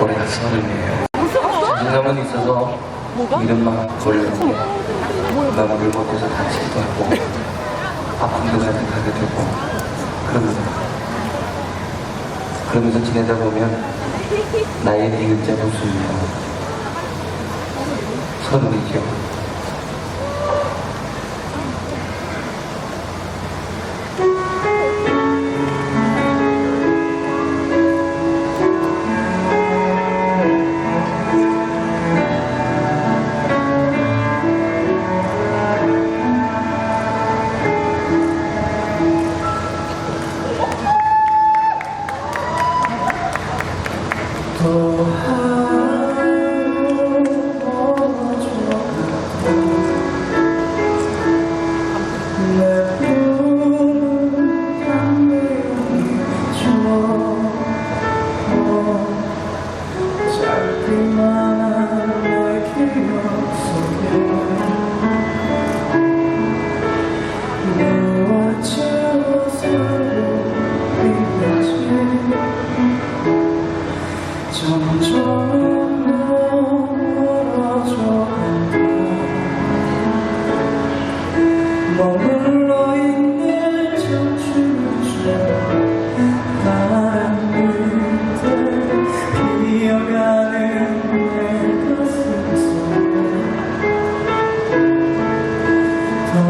올해가 서른이에요. 자신감은 있어서 이름만 걸렸는데 너무 늙어서 다치기도 하고 아픔도 생각하게 되고 그러면서 그러면서 지내다 보면 나의 이은자 모습이요 서른이죠.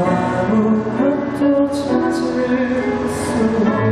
아무것도 찾을 수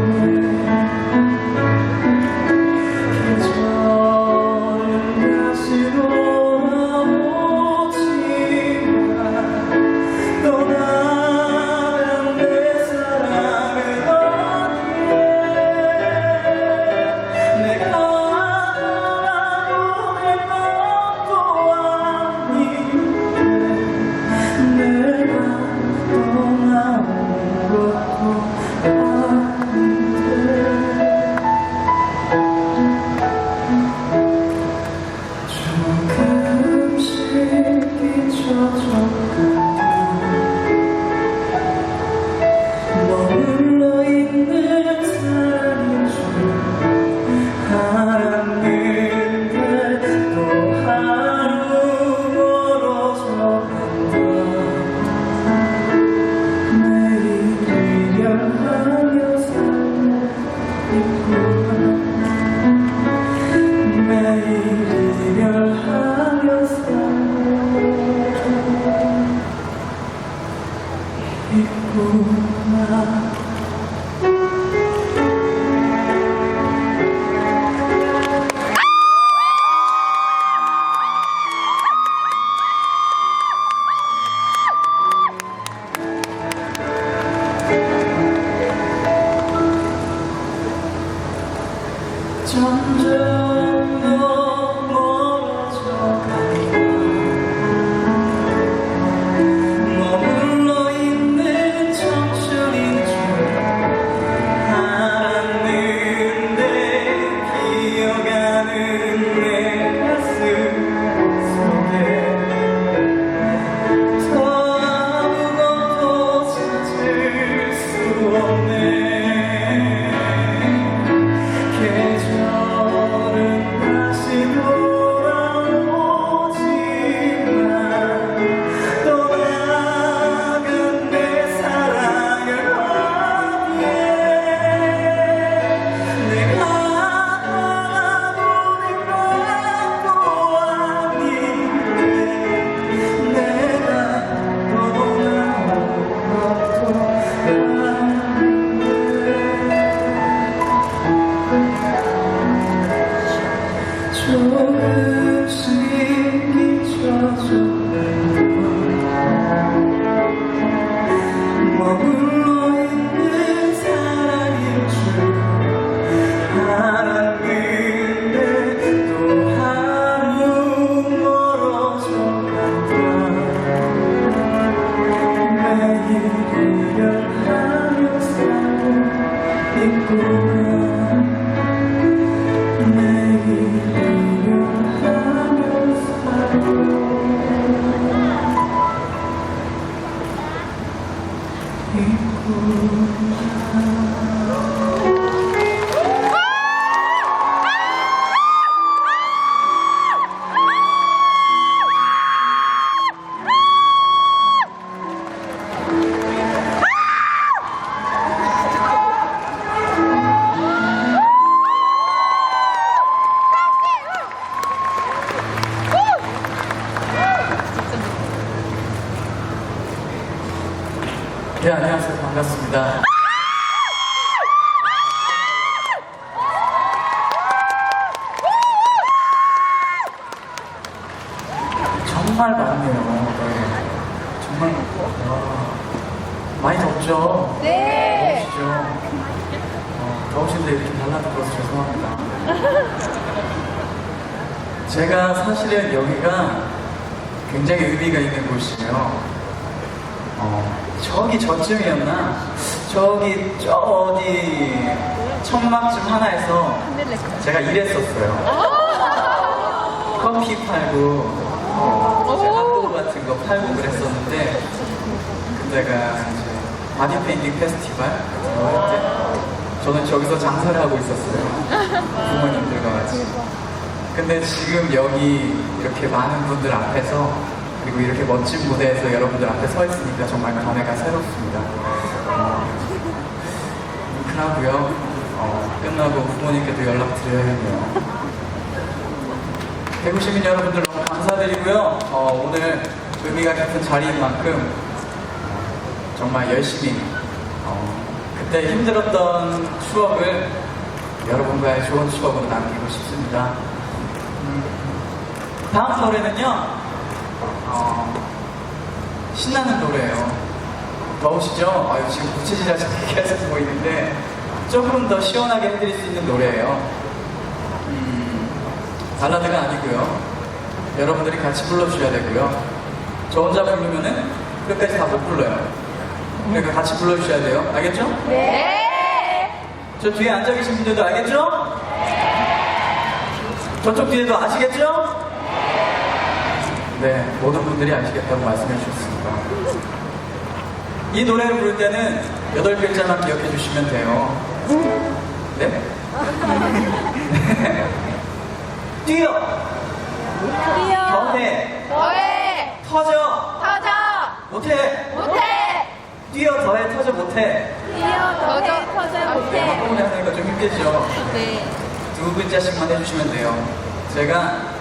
听不 네, 안녕하세요. 반갑습니다. 정말 많네요. 네. 정말 와, 많이 덥죠? 네. 더우시죠? 어, 더우신데 이렇게 달라들어서 죄송합니다. 제가 사실은 여기가 굉장히 의미가 있는 곳이에요. 어, 저기 저쯤이었나? 저기 저 어디 천막쯤 하나에서 제가 일했었어요. 커피 팔고 어, 이제 핫도그 같은 거 팔고 그랬었는데 그때가 이제 바디 페인팅 페스티벌 때 저는 저기서 장사를 하고 있었어요. 부모님들과 같이. 근데 지금 여기 이렇게 많은 분들 앞에서 그리고 이렇게 멋진 무대에서 여러분들 앞에 서 있으니까 정말 감회가 새롭습니다. 어, 뭉클하고요. 어, 끝나고 부모님께도 연락드려야겠네요. 대구 시민 여러분들 너무 감사드리고요. 어, 오늘 의미가 깊은 자리인 만큼 어, 정말 열심히 어, 그때 힘들었던 추억을 여러분과의 좋은 추억으로 남기고 싶습니다. 음, 다음 노래는요. 어, 신나는 노래예요. 더우시죠? 아유, 지금 부채질하시는 계속 보이는데 조금 더 시원하게 해드릴 수 있는 노래예요. 음, 발라드가 아니고요. 여러분들이 같이 불러주셔야 되고요. 저 혼자 부르면은 끝까지 다 못 불러요. 그러니까 같이 불러주셔야 돼요. 알겠죠? 네. 저 뒤에 앉아 계신 분들도 알겠죠? 저쪽 뒤에도 아시겠죠? 네, 모든 분들이 아시겠다고 말씀해 주셨습니다. 이 노래를 부를 때는 여덟 글자만 기억해 주시면 돼요. 네? 뛰어! 뛰어. 더해! 더해. 터져! 터져. 못해! 못해. 뛰어 더해 터져 못해! 뛰어. 더져. 터져. 네, 못해. 한꺼번에 하니까 좀 힘들죠? 네. 두 글자씩만 해주시면 돼요. 제가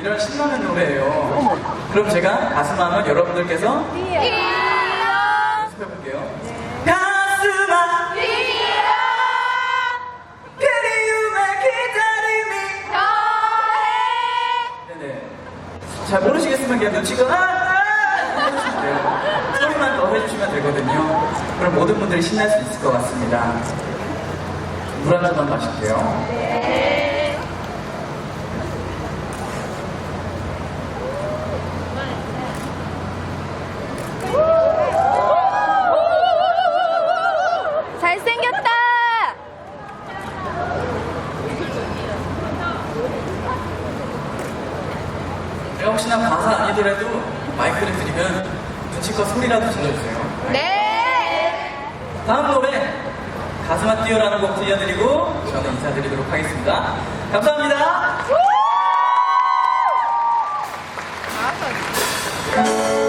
이런 신나는 노래예요. 그럼 제가 가슴하면 여러분들께서. 연습해볼게요. 잘 모르시겠으면 그냥 눈치가 아, 아, 돼요. 소리만 더 해주시면 되거든요. 그럼 모든 분들이 신날 수 있을 것 같습니다. 물 한 잔만 마실게요. 네. 잘생겼다. 제가 혹시나 가사 아니더라도 마이크를 드리면 눈치껏 소리라도 질러주세요. 네. 다음 노래 가슴아 뛰어라는 곡 들려드리고 저는 인사드리도록 하겠습니다. 감사합니다. 아,